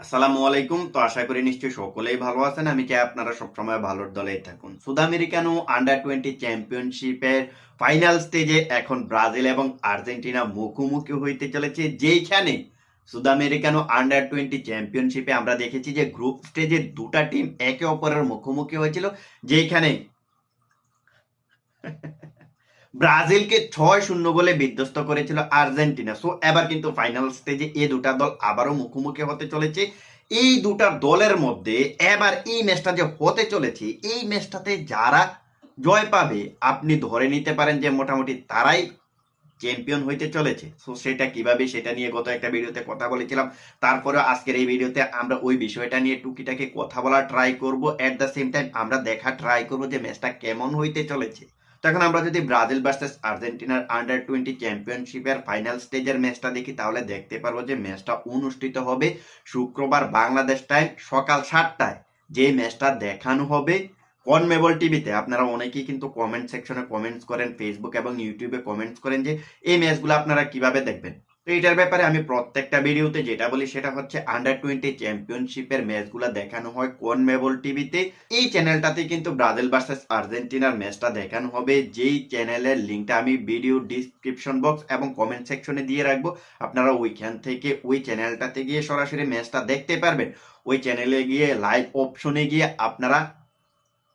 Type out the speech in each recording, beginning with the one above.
আসসালামু আলাইকুম। তো আশা করি নিশ্চয়ই সকলেই ভালো আছেন। আমি চাই আপনারা সবসময় ভালোর দলেই থাকুন। সুদ আমেরিকানো আন্ডার টোয়েন্টি চ্যাম্পিয়নশিপের ফাইনাল স্টেজে এখন ব্রাজিল এবং আর্জেন্টিনা মুখোমুখি হইতে চলেছে। যেইখানে সুদ আমেরিকানো আন্ডার টোয়েন্টি চ্যাম্পিয়নশিপে আমরা দেখেছি যে গ্রুপ স্টেজে দুটা টিম একে অপরের মুখোমুখি হয়েছিল। যেইখানে ব্রাজিলকে ছয় শূন্য বলে বিধ্বস্ত করেছিল আর্জেন্টিনা। সো এবার কিন্তু ফাইনাল স্টেজে এই দুটা দল আবারও মুখোমুখি হতে চলেছে। এই দুটা দলের মধ্যে এবার এই ম্যাচটা যে হতে চলেছে, এই ম্যাচটাতে যারা জয় পাবে, আপনি ধরে নিতে পারেন যে মোটামুটি তারাই চ্যাম্পিয়ন হইতে চলেছে। সো সেটা কীভাবে সেটা নিয়ে গত একটা ভিডিওতে কথা বলেছিলাম। তারপরে আজকের এই ভিডিওতে আমরা ওই বিষয়টা নিয়ে টুকিটাকে কথা বলা ট্রাই করব। এট দ্য সেম টাইম আমরা দেখা ট্রাই করব যে ম্যাচটা কেমন হইতে চলেছে। তখন আমরা যদি ব্রাজিল ভার্সেস আর্জেন্টিনার আন্ডার টোয়েন্টি চ্যাম্পিয়নশিপের ফাইনাল স্টেজের ম্যাচটা দেখি, তাহলে দেখতে পারব যে ম্যাচটা অনুষ্ঠিত হবে শুক্রবার বাংলাদেশ টাইম সকাল সাতটায়। যে ম্যাচটা দেখানো হবে কনমেবল টিভিতে আপনারা অনেকেই কিন্তু কমেন্ট সেকশনে কমেন্টস করেন ফেসবুক এবং ইউটিউবে কমেন্টস করেন যে এই ম্যাচগুলো আপনারা কীভাবে দেখবেন? তো এটার ব্যাপারে আমি প্রত্যেকটা ভিডিওতে যেটা বলি সেটা হচ্ছে আন্ডার টোয়েন্টি চ্যাম্পিয়নশিপের ম্যাচগুলো দেখানো হয় কনমেবল টিভিতে এই চ্যানেলটাতে কিন্তু ব্রাজিল ভার্সেস আর্জেন্টিনার ম্যাচটা দেখানো হবে। যেই চ্যানেলের লিঙ্কটা আমি ভিডিও ডিসক্রিপশন বক্স এবং কমেন্ট সেকশনে দিয়ে রাখব। আপনারা ওইখান থেকে ওই চ্যানেলটাতে গিয়ে সরাসরি ম্যাচটা দেখতে পারবেন। ওই চ্যানেলে গিয়ে লাইভ অপশনে গিয়ে আপনারা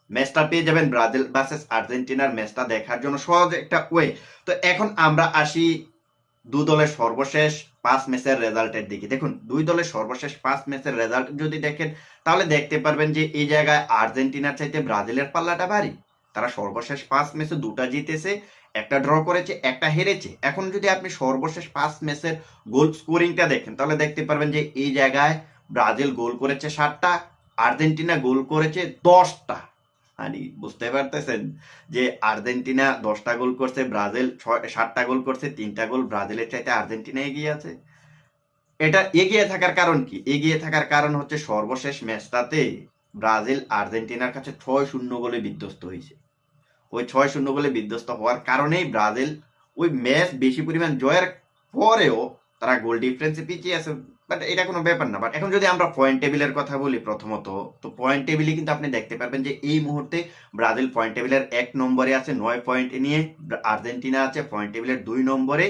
ম্যাচটা পেয়ে যাবেন। ব্রাজিল ভার্সেস আর্জেন্টিনার ম্যাচটা দেখার জন্য সহজ একটা ওয়ে তো এখন আমরা আসি দু দলের সর্বশেষ পাঁচ ম্যাচের রেজাল্টের দিকে। দেখুন, দুই দলের সর্বশেষ পাঁচ ম্যাচের রেজাল্ট যদি দেখেন, তাহলে দেখতে পারবেন যে এই জায়গায় আর্জেন্টিনার চাইতে ব্রাজিলের পাল্লাটা ভারী। তারা সর্বশেষ পাঁচ ম্যাচে দুটা জিতেছে, একটা ড্র করেছে, একটা হেরেছে। এখন যদি আপনি সর্বশেষ পাঁচ ম্যাচের গোল স্কোরিংটা দেখেন, তাহলে দেখতে পারবেন যে এই জায়গায় ব্রাজিল গোল করেছে সাতটা, আর্জেন্টিনা গোল করেছে দশটা। মানে বুঝতে পারতেছেন? যে আর্জেন্টিনা দশটা গোল করছে, ব্রাজিল ছয়, সাতটা গোল করছে, তিনটা গোল, ব্রাজিলের চাইতে আর্জেন্টিনা এগিয়ে আছে। এটা এগিয়ে থাকার কারণ কি? এগিয়ে থাকার কারণ হচ্ছে সর্বশেষ ম্যাচটাতে ব্রাজিল আর্জেন্টিনার কাছে ছয় শূন্য গোলে বিধ্বস্ত হয়েছে। ওই ছয় শূন্য গোলে বিধ্বস্ত হওয়ার কারণেই ব্রাজিল ওই ম্যাচ বেশি পরিমাণ জয়ের পরেও তারা গোল ডিফারেন্সে পিছিয়ে আছে। বাট এটা কোনো ব্যাপার না। বাট এখন যদি আমরা পয়েন্ট টেবিলের কথা বলি প্রথমত, তো পয়েন্ট টেবিলে কিন্তু আপনি দেখতে পারবেন যে এই মুহূর্তে ব্রাজিল পয়েন্ট টেবিলের এক নম্বরে আছে নয় পয়েন্ট নিয়ে, আর্জেন্টিনা আছে পয়েন্ট টেবিলের দুই নম্বরে,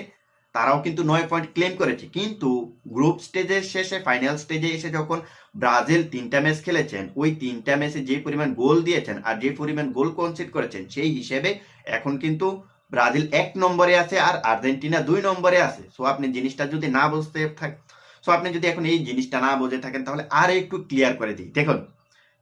তারাও কিন্তু নয় পয়েন্ট ক্লেম করেছে। কিন্তু গ্রুপ স্টেজের শেষে ফাইনাল স্টেজে এসে যখন ব্রাজিল তিনটা ম্যাচ খেলেছেন, ওই তিনটা ম্যাচে যে পরিমাণ গোল দিয়েছেন আর যে পরিমাণ গোল কনসিড করেছেন, সেই হিসেবে এখন কিন্তু ব্রাজিল এক নম্বরে আছে আর আর্জেন্টিনা দুই নম্বরে আছে। সো আপনি জিনিসটা যদি না বুঝতে সো আপনি যদি এখন এই জিনিসটা না বুঝে থাকেন, তাহলে আর একটু ক্লিয়ার করে দিই। দেখুন,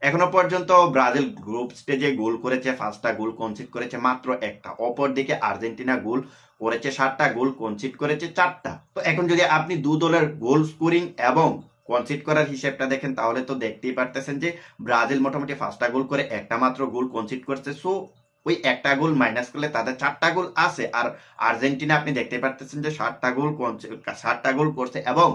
এখনও পর্যন্ত ব্রাজিল গ্রুপ স্টেজে গোল করেছে, পাঁচটা গোল কনসিড করেছে, মাত্র একটা। অপর দিকে আর্জেন্টিনা গোল করেছে, সাতটা গোল কনসিড করেছে, চারটা। তো এখন যদি আপনি দু দলের গোল স্কোরিং এবং কনসিড করার হিসেবটা দেখেন, তাহলে তো দেখতেই পারতেছেন যে ব্রাজিল মোটামুটি পাঁচটা গোল করে একটা মাত্র গোল কনসিড করছে। সো ওই একটা গোল মাইনাস করলে তাদের চারটা গোল আছে। আর আর্জেন্টিনা আপনি দেখতে পারতেছেন যে সাতটা গোল সাতটা গোল করছে এবং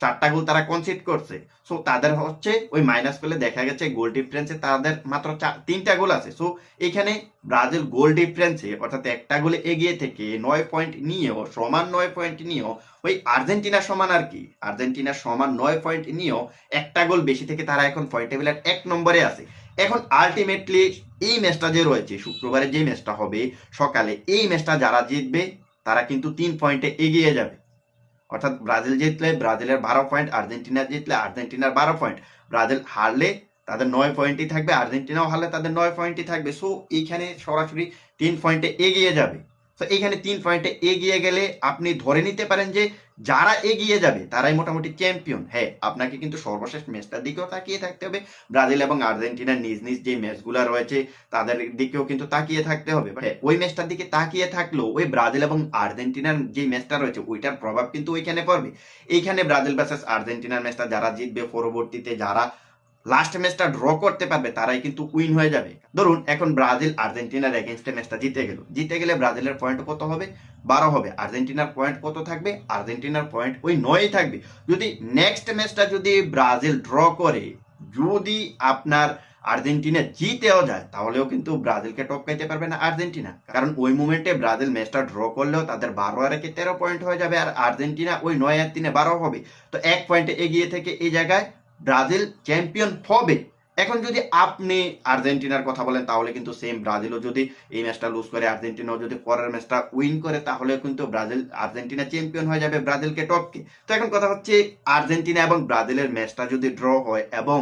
চারটা গোল তারা কনসিড করছে। সো তাদের হচ্ছে ওই মাইনাস করলে দেখা গেছে গোল ডিফারেন্সে তাদের মাত্র তিনটা গোল আছে। সো এখানে ব্রাজিল গোল ডিফারেন্সে অর্থাৎ একটা গোলে এগিয়ে থেকে নয় পয়েন্ট নিয়েও, সমান নয় পয়েন্ট নিয়েও, ওই আর্জেন্টিনা সমান আর কি, আর্জেন্টিনা সমান নয় পয়েন্ট নিয়েও একটা গোল বেশি থেকে তারা এখন পয়েন্ট টেবিলের এক নম্বরে আছে। এখন আলটিমেটলি এই ম্যাচটা যে রয়েছে, শুক্রবারে যে ম্যাচটা হবে, সকালে এই ম্যাচটা যারা জিতবে, তারা কিন্তু তিন পয়েন্টে এগিয়ে যাবে। অর্থাৎ ব্রাজিল জিতলে ব্রাজিলের বারো পয়েন্ট আর্জেন্টিনা জিতলে আর্জেন্টিনার বারো পয়েন্ট ব্রাজিল হারলে তাদের নয় পয়েন্টই থাকবে, আর্জেন্টিনাও হারলে তাদের নয় পয়েন্টই থাকবে। সো এইখানে সরাসরি তিন পয়েন্টে এগিয়ে যাবে। তো এইখানে তিন পয়েন্টে এগিয়ে গেলে আপনি ধরে নিতে পারেন যে যারা এগিয়ে যাবে, তারাই মোটামুটি চ্যাম্পিয়ন হ্যাঁ আপনাকে কিন্তু সর্বশেষ ম্যাচটার দিকেও তাকিয়ে থাকতে হবে। ব্রাজিল এবং আর্জেন্টিনার নিজ নিজ যে ম্যাচগুলো রয়েছে, তাদের দিকেও কিন্তু তাকিয়ে থাকতে হবে। হ্যাঁ ওই ম্যাচটার দিকে তাকিয়ে থাকলেও, ওই ব্রাজিল এবং আর্জেন্টিনার যে ম্যাচটা রয়েছে, ওইটার প্রভাব কিন্তু ওইখানে পড়বে। এইখানে ব্রাজিল ভার্সেস আর্জেন্টিনার ম্যাচটা যারা জিতবে, পরবর্তীতে যারা লাস্ট ম্যাচটা ড্র করতে পারবে, তারাই কিন্তু উইন হয়ে যাবে। ধরুন, এখন ব্রাজিল আর্জেন্টিনার এগেনস্টে ম্যাচটা জিতে গেল। জিতে গেলে ব্রাজিলের পয়েন্ট কত হবে? বারো হবে। আর্জেন্টিনার পয়েন্ট কত থাকবে? আর্জেন্টিনার পয়েন্ট ওই নয়ই থাকবে। যদি নেক্সট ম্যাচটা যদি ব্রাজিল ড্র করে, যদি আপনার আর্জেন্টিনা জিতেও যায়, তাহলেও কিন্তু ব্রাজিলকে টপকাইতে পারবে না আর্জেন্টিনা। কারণ ওই মুমেন্টে ব্রাজিল ম্যাচটা ড্র করলেও তাদের বারো আর একে তেরো পয়েন্ট হয়ে যাবে, আর আর্জেন্টিনা ওই নয় আর তিনে বারো হবে। তো এক পয়েন্টে এগিয়ে থেকে এই জায়গায় ব্রাজিল চ্যাম্পিয়ন হবে। এখন যদি আপনি আর্জেন্টিনার কথা বলেন, তাহলে কিন্তু সেম ব্রাজিলও যদি এই ম্যাচটা লুজ করে, আর্জেন্টিনাও যদি পরের ম্যাচটা উইন করে তাহলে কিন্তু ব্রাজিল, আর্জেন্টিনা চ্যাম্পিয়ন হয়ে যাবে ব্রাজিলকে টপকে তো এখন কথা হচ্ছে, আর্জেন্টিনা এবং ব্রাজিলের ম্যাচটা যদি ড্র হয় এবং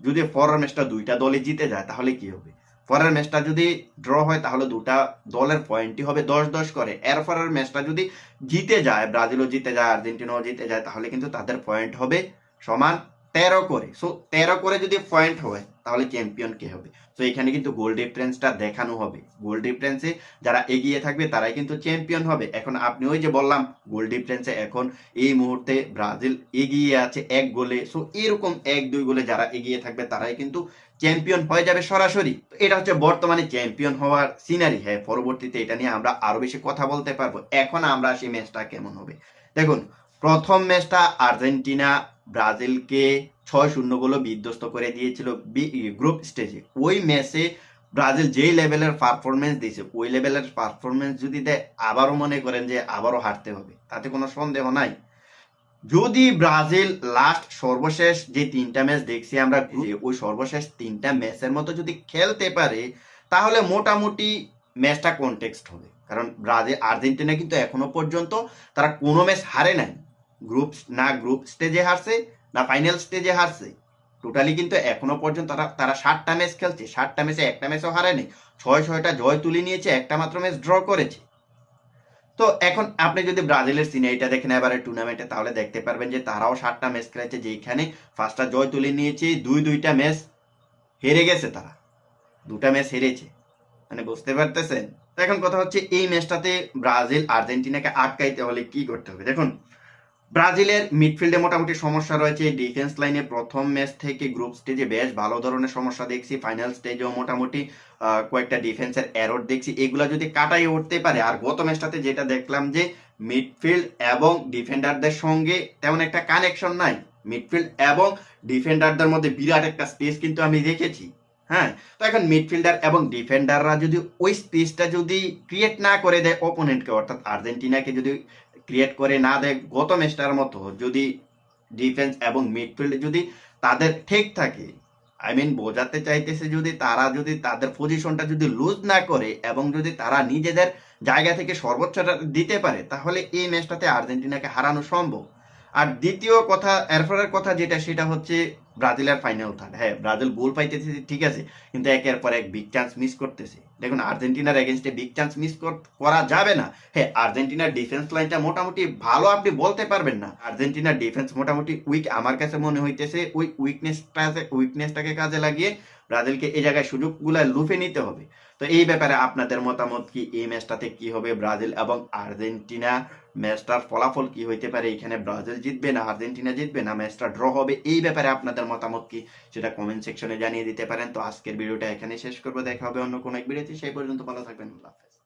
যদি পরের ম্যাচটা দুইটা দলে জিতে যায়, তাহলে কি হবে? পরের ম্যাচটা যদি ড্র হয়, তাহলে দুটা দলের পয়েন্টই হবে দশ দশ করে। এর পরের ম্যাচটা যদি জিতে যায়, ব্রাজিলও জিতে যায়, আর্জেন্টিনাও জিতে যায়, তাহলে কিন্তু তাদের পয়েন্ট হবে সমান তেরো করে। সো তেরো করে যদি পয়েন্ট হয়, তাহলে চ্যাম্পিয়ন কে হবে? তো এখানে কিন্তু গোল ডিফারেন্সটা দেখানো হবে। গোল ডিফারেন্সে যারা এগিয়ে থাকবে, তারাই কিন্তু চ্যাম্পিয়ন হবে। এখন আপনি ওই যে বললাম গোল ডিফারেন্সে এখন এই মুহূর্তে ব্রাজিল এগিয়ে আছে এক গোলে। সো এরকম এক, দুই গোলে যারা এগিয়ে থাকবে, তারাই কিন্তু চ্যাম্পিয়ন হয়ে যাবে সরাসরি। এটা হচ্ছে বর্তমানে চ্যাম্পিয়ন হওয়ার সিনারি হ্যাঁ পরবর্তীতে এটা নিয়ে আমরা আরও বেশি কথা বলতে পারব। এখন আমরা সেই ম্যাচটা কেমন হবে? দেখুন, প্রথম ম্যাচটা আর্জেন্টিনা ব্রাজিলকে ছয় শূন্য গোলে বিধ্বস্ত করে দিয়েছিল গ্রুপ স্টেজে। ওই ম্যাচে ব্রাজিল যেই লেভেলের পারফরমেন্স দিয়েছে, ওই লেভেলের পারফরমেন্স যদি দেয়, আবারও মনে করেন যে আবারও হারতে হবে। তাতে কোনো সন্দেহ নাই। যদি ব্রাজিল লাস্ট সর্বশেষ যে তিনটা ম্যাচ দেখছি আমরা ওই সর্বশেষ তিনটা ম্যাচের মতো যদি খেলতে পারে, তাহলে মোটামুটি ম্যাচটা কনটেক্সট হবে। কারণ ব্রাজিল, আর্জেন্টিনা কিন্তু এখনও পর্যন্ত তারা কোনো ম্যাচ হারে নাই। গ্রুপ না গ্রুপ স্টেজে হারছে, না ফাইনাল স্টেজে হারছে। টোটালি কিন্তু এখনও পর্যন্ত তারা তারা ষাটটা ম্যাচ খেলছে। ষাটটা ম্যাচে একটা ম্যাচও হারেনি। ছয় ছয়টা জয় তুলে নিয়েছে, একটা মাত্র ম্যাচ ড্র করেছে। তো এখন আপনি যদি ব্রাজিলের সিনারিটা দেখেন এবারে টুর্নামেন্টে তাহলে দেখতে পারবেন যে তারাও ষাটটা ম্যাচ খেলেছে যেখানে ফার্স্টটা জয় তুলে নিয়েছে, দুই দুইটা ম্যাচ হেরে গেছে তারা। দুটা ম্যাচ হেরেছে। মানে বুঝতে পারতেছেন? এখন কথা হচ্ছে, এই ম্যাচটাতে ব্রাজিল আর্জেন্টিনাকে আটকাইতে হলে কি করতে হবে? দেখুন ব্রাজিলের মিডফিল্ডে মোটামুটি সমস্যা রয়েছে। ডিফেন্স লাইনে প্রথম ম্যাচ থেকে গ্রুপ স্টেজে বেশ ভালো ধরনের সমস্যা দেখছি। ফাইনাল স্টেজেও মোটামুটি কয়েকটা ডিফেন্সের এরর দেখছি। এগুলা যদি কাটাই উঠতে পারে, আর গত ম্যাচটাতে যেটা দেখলাম যে মিডফিল্ড এবং ডিফেন্ডারদের সঙ্গে তেমন একটা কানেকশন নাই। মিডফিল্ড এবং ডিফেন্ডারদের মধ্যে বিরাট একটা স্পেস কিন্তু আমি দেখেছি। হ্যাঁ তো এখন মিডফিল্ডার এবং ডিফেন্ডাররা যদি ওই স্পেসটা যদি ক্রিয়েট না করে দেয় অপোনেন্টকে অর্থাৎ আর্জেন্টিনাকে যদি ক্রিয়েট করে না দেয় গত ম্যাচটার মতো, যদি ডিফেন্স এবং মিডফিল্ড যদি তাদের ঠিক থাকে আই মিন বোঝাতে চাইতেছে যদি তারা যদি তাদের পজিশনটা যদি লুজ না করে এবং যদি তারা নিজেদের জায়গা থেকে সর্বোচ্চটা দিতে পারে, তাহলে এই ম্যাচটাতে আর্জেন্টিনাকে হারানো সম্ভব। আর দ্বিতীয় কথা, এরপরের কথা যেটা, সেটা হচ্ছে ব্রাজিলের ফাইনাল থার্ড হ্যাঁ ব্রাজিল গোল পাইতেছে, ঠিক আছে, কিন্তু একের পর এক বিগ চান্স মিস করতেছে। দেখুন, আর্জেন্টিনার এগেনস্টে বিগ চান্স মিস করা যাবে না। হ্যাঁ আর্জেন্টিনার ডিফেন্স লাইনটা মোটামুটি ভালো আপনি বলতে পারবেন না। আর্জেন্টিনার ডিফেন্স মোটামুটি উইক আমার কাছে মনে হইতেছে ওই উইকনেসটা উইকনেসটাকে কাজে লাগিয়ে ব্রাজিলকে এই জায়গায় সুযোগগুলো লুফে নিতে হবে। তো এই ব্যাপারে আপনাদের মতামত কি? এই ম্যাচটাতে কি হবে ব্রাজিল এবং আর্জেন্টিনা? ম্যাচটার ফলাফল কি হইতে পারে? এখানে ব্রাজিল জিতবে না, আর্জেন্টিনা জিতবে না, ম্যাচটা ড্র হবে? এই ব্যাপারে আপনাদের মতামত কি? সেটা কমেন্ট সেকশনে জানিয়ে দিতে পারেন। তো আজকের ভিডিওটা এখানে শেষ করব। দেখা হবে অন্য কোনো এক ভিডিওতে। সেই পর্যন্ত ভালো থাকবেন। আল্লাহ হাফেজ।